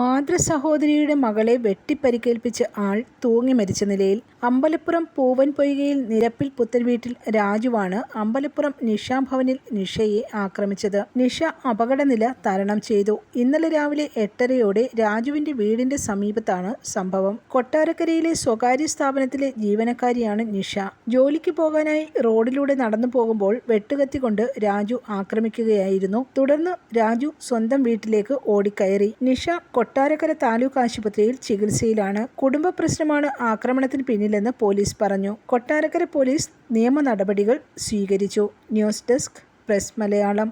മാതൃ സഹോദരിയുടെ മകളെ വെട്ടിപ്പരിക്കേൽപ്പിച്ച ആൾ തൂങ്ങി മരിച്ച നിലയിൽ അമ്പലപ്പുറം പൂവൻ പൊയ്കയിൽ നിരപ്പിൽ പുത്തൻവീട്ടിൽ രാജുവാണ് അമ്പലപ്പുറം നിഷ ഭവനിൽ നിഷയെ ആക്രമിച്ചത്. നിഷ അപകടനില തരണം ചെയ്തു. ഇന്നലെ രാവിലെ എട്ടരയോടെ രാജുവിന്റെ വീടിന്റെ സമീപത്താണ് സംഭവം. കൊട്ടാരക്കരയിലെ സ്വകാര്യ സ്ഥാപനത്തിലെ ജീവനക്കാരിയാണ് നിഷ. ജോലിക്ക് പോകാനായി റോഡിലൂടെ നടന്നു പോകുമ്പോൾ വെട്ടുകത്തി കൊണ്ട് രാജു ആക്രമിക്കുകയായിരുന്നു. തുടർന്ന് രാജു സ്വന്തം വീട്ടിലേക്ക് ഓടിക്കയറി. നിഷ കൊട്ടാരക്കര താലൂക്ക് ആശുപത്രിയിൽ ചികിത്സയിലാണ്. കുടുംബ പ്രശ്നമാണ് ആക്രമണത്തിന് പിന്നിലെന്ന് പോലീസ് പറഞ്ഞു. കൊട്ടാരക്കര പോലീസ് നിയമ നടപടികൾ സ്വീകരിച്ചു. News desk press Malayalam.